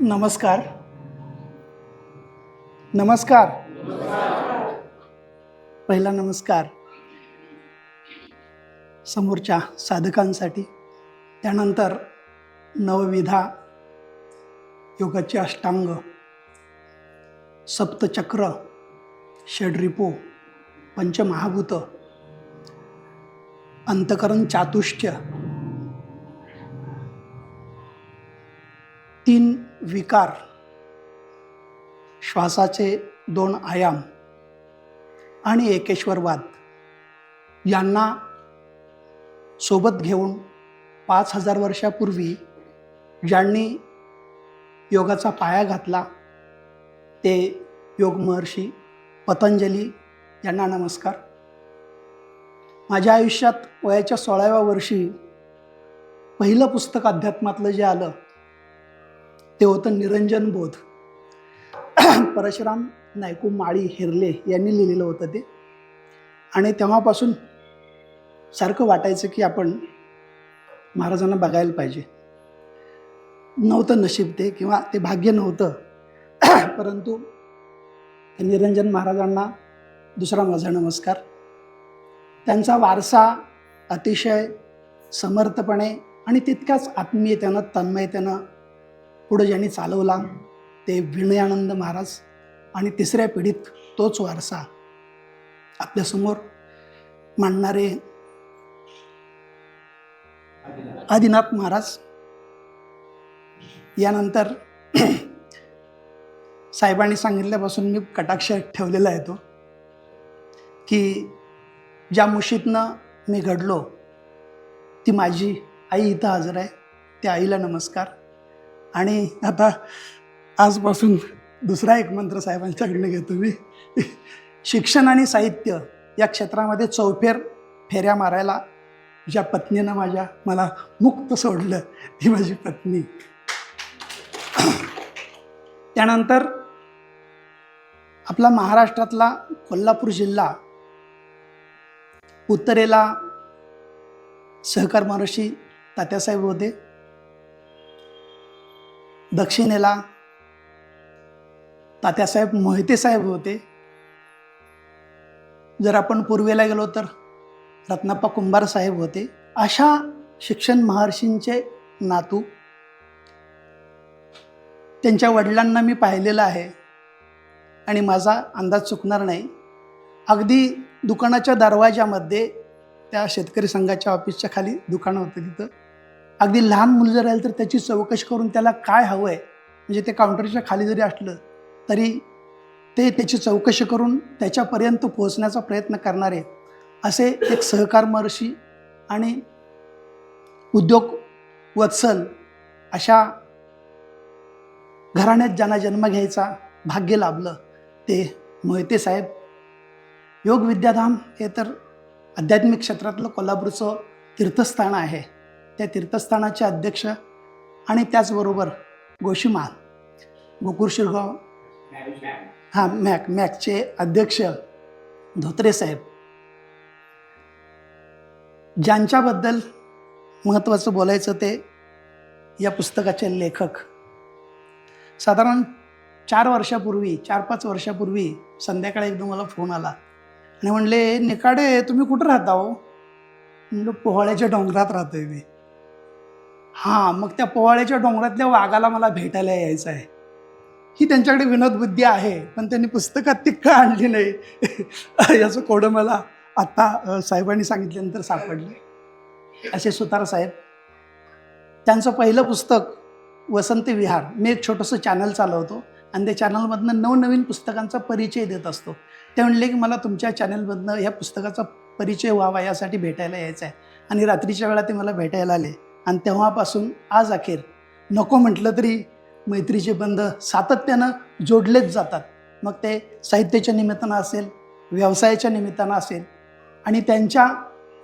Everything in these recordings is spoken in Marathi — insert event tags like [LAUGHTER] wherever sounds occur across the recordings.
नमस्कार. नमस्कार. पहिला नमस्कार. समोरच्या साधकांसाठी. त्यानंतर नवविधा योगाचे अष्टांग. सप्तचक्र षड्रिपू पंचमहाभूत अंतकरण चातुष्ट्य तीन विकार श्वासाचे दोन आयाम आणि एकेश्वरवाद यांना सोबत घेऊन पाच हजार वर्षापूर्वी ज्यांनी योगाचा पाया घातला ते योग महर्षी पतंजली यांना नमस्कार. माझ्या आयुष्यात वयाच्या सोळाव्या वर्षी पहिलं पुस्तक अध्यात्मातलं जे आलं ते होतं निरंजन बोध. [CLEARS THROAT] परशुराम नायकू माळी हिरले यांनी लिहिलेलं होतं ते. आणि तेव्हापासून सारखं वाटायचं की आपण महाराजांना बघायला पाहिजे. नव्हतं नशीब ते किंवा ते भाग्य नव्हतं. [CLEARS THROAT] परंतु निरंजन महाराजांना दुसरा माझा नमस्कार. त्यांचा वारसा अतिशय समर्थपणे आणि तितक्याच आत्मीयतेनं तन्मयतेनं पुढं ज्यांनी चालवला ते विनयानंद महाराज आणि तिसऱ्या पिढीत तोच वारसा आपल्यासमोर मांडणारे आदिनाथ महाराज. यानंतर [CLEARS THROAT] साहेबांनी सांगितल्यापासून मी कटाक्ष ठेवलेला आहे तो की ज्या मुशीतनं मी घडलो ती माझी आई इथं हजर आहे त्या आईला नमस्कार. आणि आता आजपासून दुसरा एक मंत्र साहेबांच्याकडनं घेतो मी. शिक्षण आणि साहित्य या क्षेत्रामध्ये चौफेर फेऱ्या मारायला ज्या पत्नीनं माझ्या मला मुक्त सोडलं ती माझी पत्नी. त्यानंतर आपला महाराष्ट्रातला कोल्हापूर जिल्हा उत्तरेला सहकार महर्षी तात्यासाहेब होते. दक्षिणेला. तात्यासाहेब मोहिते साहेब होते. जर आपण पूर्वेला गेलो तर रत्नाप्पा कुंभार साहेब होते. अशा शिक्षण महर्षींचे नातू. त्यांच्या वडिलांना मी पाहिलेलं आहे. आणि माझा अंदाज चुकणार नाही. अगदी दुकानाच्या दरवाजामध्ये त्या शेतकरी संघाच्या ऑफिसच्या खाली दुकानं होतं तिथं. अगदी लहान मुलं जर राहील तर त्याची चौकशी करून त्याला काय हवं आहे म्हणजे ते काउंटरच्या खाली जरी असलं तरी ते त्याची चौकशी करून त्याच्यापर्यंत पोहोचण्याचा प्रयत्न करणारे असे एक सहकार महर्षी आणि उद्योग वत्सल अशा घराण्यात ज्यांना जन्म घ्यायचा भाग्य लाभलं ते मोहिते साहेब. योग विद्याधाम हे तर आध्यात्मिक क्षेत्रातलं कोल्हापूरचं तीर्थस्थान आहे. त्या तीर्थस्थानाचे अध्यक्ष आणि त्याचबरोबर गोशीमाल गोकुळ शिरगाव हां मॅक मॅकचे अध्यक्ष धोत्रे साहेब. ज्यांच्याबद्दल महत्त्वाचं बोलायचं ते या पुस्तकाचे लेखक. साधारण चार वर्षापूर्वी चार पाच वर्षापूर्वी संध्याकाळी एकदम मला फोन आला. आणि म्हणले निकाडे तुम्ही कुठं राहता हो? म्हणलं पोहाळ्याच्या डोंगरात राहतोय मी. हां मग त्या पोवाळ्याच्या डोंगरातल्या वाघाला मला भेटायला यायचं आहे. ही त्यांच्याकडे विनोदबुद्धी आहे पण त्यांनी पुस्तकात ती का आणली नाही? [LAUGHS] याचं कोडं मला आत्ता साहेबांनी सांगितल्यानंतर सापडले. असे सुतार साहेब. त्यांचं पहिलं पुस्तक वसंत विहार मी एक छोटंसं चॅनल चालवतो आणि त्या चॅनलमधनं नवनवीन पुस्तकांचा परिचय देत असतो. ते म्हणले की मला तुमच्या चॅनलमधनं ह्या पुस्तकाचा परिचय व्हावा यासाठी भेटायला यायचं आहे. आणि रात्रीच्या वेळा ते मला भेटायला आले. आणि तेव्हापासून आज अखेर नको म्हटलं तरी मैत्रीचे बंध सातत्यानं जोडलेच जातात. मग ते साहित्याच्या निमित्तानं असेल व्यवसायाच्या निमित्तानं असेल आणि त्यांच्या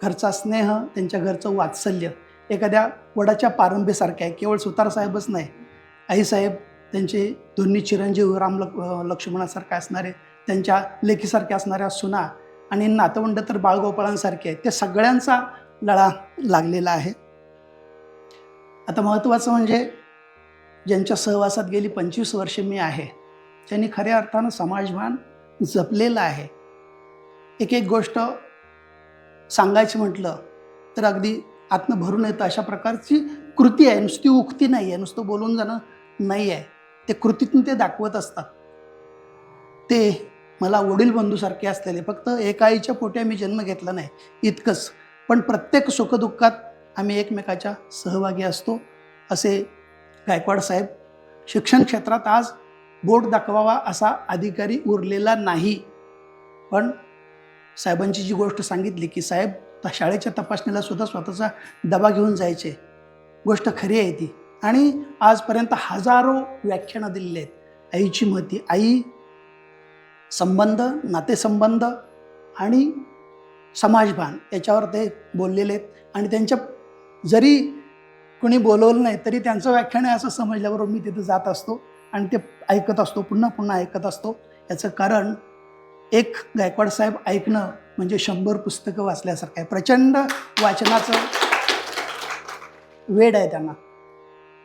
घरचा स्नेह त्यांच्या घरचं वात्सल्य एखाद्या वडाच्या पारंबीसारखं आहे. केवळ सुतारसाहेबच नाही. आईसाहेब त्यांचे दोन्ही चिरंजीव राम लक लक्ष्मणासारखे असणारे त्यांच्या लेखीसारख्या असणाऱ्या सुना आणि नातवंड तर बाळगोपाळांसारखे आहेत. त्या सगळ्यांचा लढा लागलेला आहे. आता महत्त्वाचं म्हणजे ज्यांच्या सहवासात गेली पंचवीस वर्षे मी आहे त्यांनी खऱ्या अर्थानं समाजभान जपलेलं आहे. एक एक गोष्ट सांगायची म्हटलं तर अगदी आत्म भरून येतं. अशा प्रकारची कृती आहे. नुसती उक्ती नाही आहे नुसतं बोलून जाणं नाही आहे ते कृतीतून ते दाखवत असतात. ते मला वडील बंधूसारखे असलेले. फक्त एका आईच्या पोट्या मी जन्म घेतला नाही. इतकंच. पण प्रत्येक सुखदुःखात आम्ही एकमेकाच्या सहभागी असतो असे गायकवाड साहेब शिक्षण क्षेत्रात आज बोट दाखवावा असा अधिकारी उरलेला नाही. पण साहेबांची जी गोष्ट सांगितली की साहेब त- शाळेच्या तपासणीला सुद्धा स्वतःचा दबा घेऊन जायचे. गोष्ट खरी आहे ती. आणि आजपर्यंत हजारो व्याख्यानं दिलेली आहेत. आईची महती आई संबंध नातेसंबंध आणि समाजभान याच्यावर ते बोललेले आहेत. आणि त्यांच्या जरी कोणी बोलवलं नाही तरी त्यांचं व्याख्यान आहे असं समजल्याबरोबर मी तिथे जात असतो आणि ते ऐकत असतो पुन्हा पुन्हा ऐकत असतो. याचं कारण एक गायकवाड साहेब ऐकणं म्हणजे शंभर पुस्तकं वाचल्यासारखं आहे. प्रचंड वाचनाचं वेड आहे त्यांना.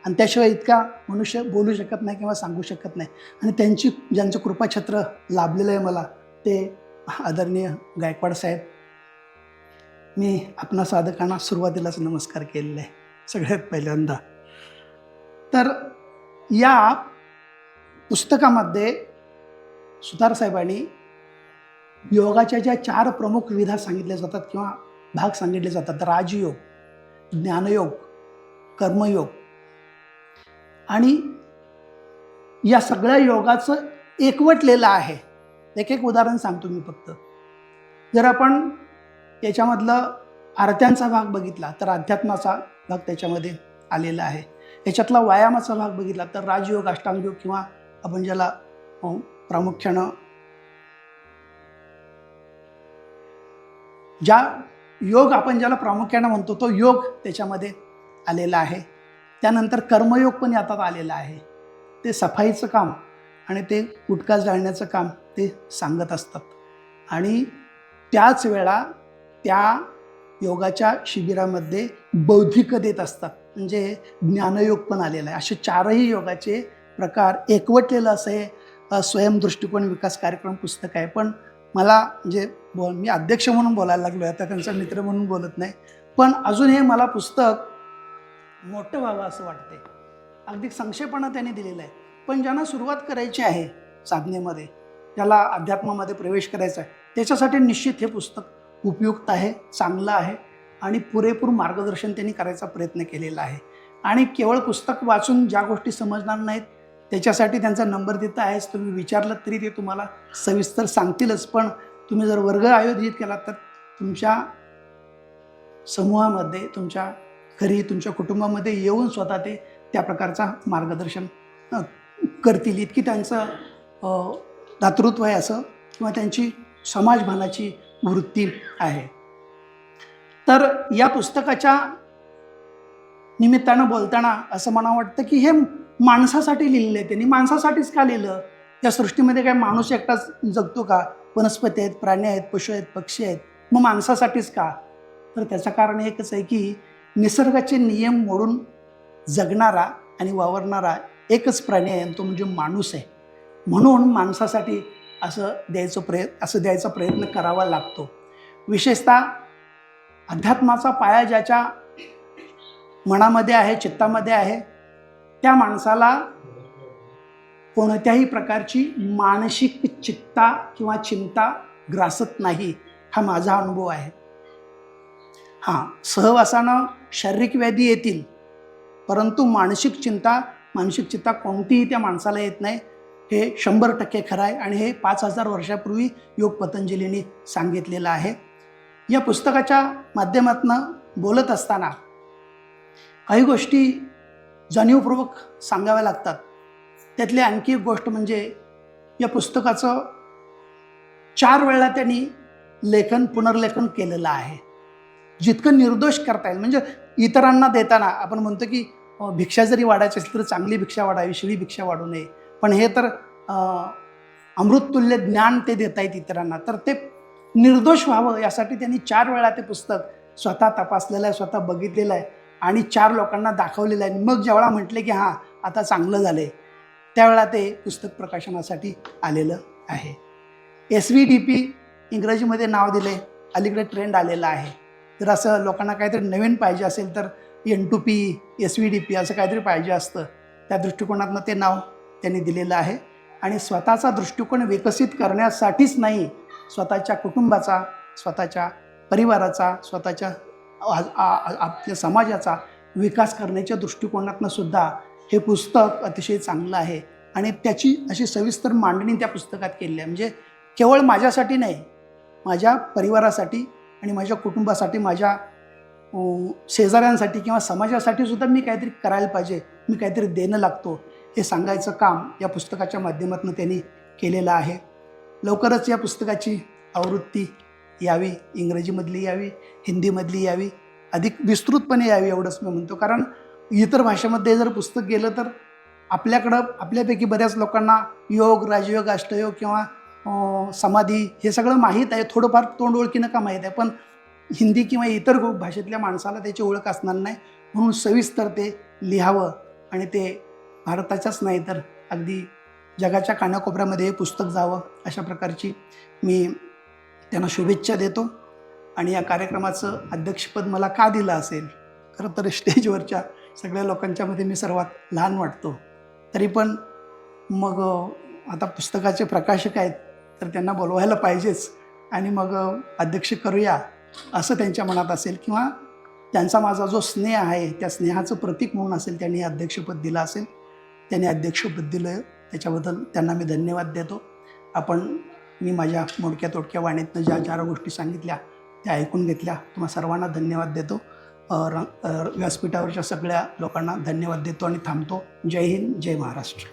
आणि त्याशिवाय इतका मनुष्य बोलू शकत नाही किंवा सांगू शकत नाही. आणि त्यांची ज्यांचं कृपाछत्र लाभलेलं आहे मला ते आदरणीय गायकवाड साहेब मी आपणा साधकांना सुरुवातीलाच नमस्कार केलेला आहे सगळ्यात पहिल्यांदा. तर या पुस्तकामध्ये सुतार साहेबांनी योगाच्या ज्या चार प्रमुख विधा सांगितल्या जातात किंवा भाग सांगितले जातात राजयोग ज्ञानयोग कर्मयोग आणि या सगळ्या योगाचं एकवटलेलं आहे. एक एक उदाहरण सांगतो मी फक्त. जर आपण याच्यामधलं आरत्यांचा भाग बघितला तर अध्यात्माचा भाग त्याच्यामध्ये आलेला आहे. याच्यातला व्यायामाचा भाग बघितला तर राजयोग अष्टांगयोग किंवा आपण ज्याला प्रामुख्यानं ज्या योग आपण ज्याला प्रामुख्यानं म्हणतो तो योग त्याच्यामध्ये आलेला आहे. त्यानंतर कर्मयोग पण यातात आलेला आहे. ते सफाईचं काम आणि ते गुटखा जाळण्याचं काम ते सांगत असतात. आणि त्याच वेळा त्या योगाच्या शिबिरामध्ये बौद्धिक देत असतात. म्हणजे ज्ञानयोग पण आलेला आहे. असे चारही योगाचे प्रकार एकवटलेलं असं हे अ, स्वयंदृष्टिकोन विकास कार्यक्रम पुस्तक आहे. पण मला म्हणजे बोल मी अध्यक्ष म्हणून बोलायला लागलो आहे. आता त्यांचा मित्र म्हणून बोलत नाही. पण अजून हे मला पुस्तक मोठं व्हावं असं वाटते अगदी संक्षेपणं त्यांनी दिलेलं आहे. पण ज्यांना सुरुवात करायची आहे साधनेमध्ये ज्याला अध्यात्मामध्ये प्रवेश करायचा आहे त्याच्यासाठी निश्चित हे पुस्तक उपयुक्त आहे चांगलं आहे आणि पुरेपूर मार्गदर्शन त्यांनी करायचा प्रयत्न केलेला आहे. आणि केवळ पुस्तक वाचून ज्या गोष्टी समजणार नाहीत त्याच्यासाठी त्यांचा नंबर तिथं आहेच. तुम्ही विचारलं तरी ते तुम्हाला सविस्तर सांगतीलच. पण तुम्ही जर वर्ग आयोजित केला तर तुमच्या समूहामध्ये तुमच्या घरी तुमच्या कुटुंबामध्ये येऊन स्वतः ते त्या प्रकारचा मार्गदर्शन करतील. इतकी त्यांचं दातृत्व आहे असं किंवा त्यांची समाजभानाची वृत्ती आहे. तर या पुस्तकाच्या निमित्तानं बोलताना असं मला वाटतं की हे माणसासाठी लिहिलेलं आहे. त्यांनी माणसासाठीच का लिहिलं? या सृष्टीमध्ये काय माणूस एकटाच जगतो का? वनस्पती आहेत प्राणी आहेत पशु आहेत पक्षी आहेत. मग माणसासाठीच का? तर त्याचं कारण एकच आहे की निसर्गाचे नियम मोडून जगणारा आणि वावरणारा एकच प्राणी आहे तो म्हणजे माणूस आहे. म्हणून माणसासाठी असं द्यायचं प्रयत्न असं द्यायचा प्रयत्न करावा लागतो. विशेषतः अध्यात्माचा पाया ज्याच्या मनामध्ये आहे चित्तामध्ये आहे त्या माणसाला कोणत्याही प्रकारची मानसिक चित्ता किंवा चिंता ग्रासत नाही हा माझा अनुभव आहे. हां सहवासानं शारीरिक व्याधी येतील परंतु मानसिक चिंता मानसिक चिंता कोणतीही त्या माणसाला येत नाही. हे शंभर टक्के खरं आहे आणि हे पाच हजार वर्षापूर्वी योग पतंजलीने सांगितलेलं आहे. या पुस्तकाच्या माध्यमातनं बोलत असताना काही गोष्टी जाणीवपूर्वक सांगाव्या लागतात. त्यातली आणखी एक गोष्ट म्हणजे या पुस्तकाचं चार वेळा त्यांनी लेखन पुनर्लेखन केलेलं आहे. जितकं निर्दोष करता येईल म्हणजे इतरांना देताना आपण म्हणतो की भिक्षा जरी वाढायची असेल तर चांगली भिक्षा वाढावी शिळी भिक्षा वाढू नये. पण हे तर अमृततुल्य ज्ञान ते देत आहेत इतरांना. तर ते निर्दोष व्हावं यासाठी त्यांनी चार वेळा ते पुस्तक स्वतः तपासलेलं आहे स्वतः बघितलेलं आहे आणि चार लोकांना दाखवलेलं आहे. मग जेवढा म्हटले की हां आता चांगलं झालं आहे त्यावेळा ते पुस्तक प्रकाशनासाठी आलेलं आहे. एस व्ही डी पी इंग्रजीमध्ये नाव दिले अलीकडे ट्रेंड आलेला आहे. जर असं लोकांना काहीतरी नवीन पाहिजे असेल तर N two P S V D P असं काहीतरी पाहिजे असतं. त्या दृष्टिकोनातनं ते नाव त्यांनी दिलेलं आहे. आणि स्वतःचा दृष्टिकोन विकसित करण्यासाठीच नाही स्वतःच्या कुटुंबाचा स्वतःच्या परिवाराचा स्वतःच्या आपल्या समाजाचा विकास करण्याच्या दृष्टिकोनातनं सुद्धा हे पुस्तक अतिशय चांगलं आहे. आणि त्याची अशी सविस्तर मांडणी त्या पुस्तकात केली आहे. म्हणजे केवळ माझ्यासाठी नाही माझ्या परिवारासाठी आणि माझ्या कुटुंबासाठी माझ्या शेजाऱ्यांसाठी किंवा समाजासाठी सुद्धा मी काहीतरी करायला पाहिजे मी काहीतरी देणं लागतो. हे सांगायचं काम या पुस्तकाच्या माध्यमातून त्यांनी केलेलं आहे. लवकरच या पुस्तकाची आवृत्ती यावी इंग्रजीमधली यावी हिंदीमधली यावी अधिक विस्तृतपणे यावी एवढंच मी म्हणतो. कारण इतर भाषेमध्ये जर पुस्तक गेलं तर आपल्याकडं आपल्यापैकी बऱ्याच लोकांना योग राजयोग अष्टयोग किंवा समाधी हे सगळं माहीत आहे. थोडंफार तोंड ओळखीनं का माहीत आहे. पण हिंदी किंवा इतर भाषेतल्या माणसाला त्याची ओळख असणार नाही. म्हणून सविस्तर ते लिहावं आणि ते भारताच्याच नाही तर अगदी जगाच्या कानाकोपऱ्यामध्ये हे पुस्तक जावं अशा प्रकारची मी त्यांना शुभेच्छा देतो. आणि या कार्यक्रमाचं अध्यक्षपद मला का दिलं असेल? खरं तर स्टेजवरच्या सगळ्या लोकांच्यामध्ये मी सर्वात लहान वाटतो. तरी पण मग आता पुस्तकाचे प्रकाशक आहेत तर त्यांना बोलवायला पाहिजेच. आणि मग अध्यक्ष करूया असं त्यांच्या मनात असेल किंवा त्यांचा माझा जो स्नेह आहे त्या स्नेहाचं प्रतीक म्हणून असेल त्यांनी अध्यक्षपद दिलं असेल त्यांनी अध्यक्षपद दिलं. त्याच्याबद्दल त्यांना मी धन्यवाद देतो. आपण मी माझ्या मोडक्या तोडक्या वाणीतनं ज्या चार गोष्टी सांगितल्या त्या ऐकून घेतल्या. तुम्हा सर्वांना धन्यवाद देतो. र- व्यासपीठावरच्या सगळ्या लोकांना धन्यवाद देतो आणि थांबतो. जय हिंद जय महाराष्ट्र.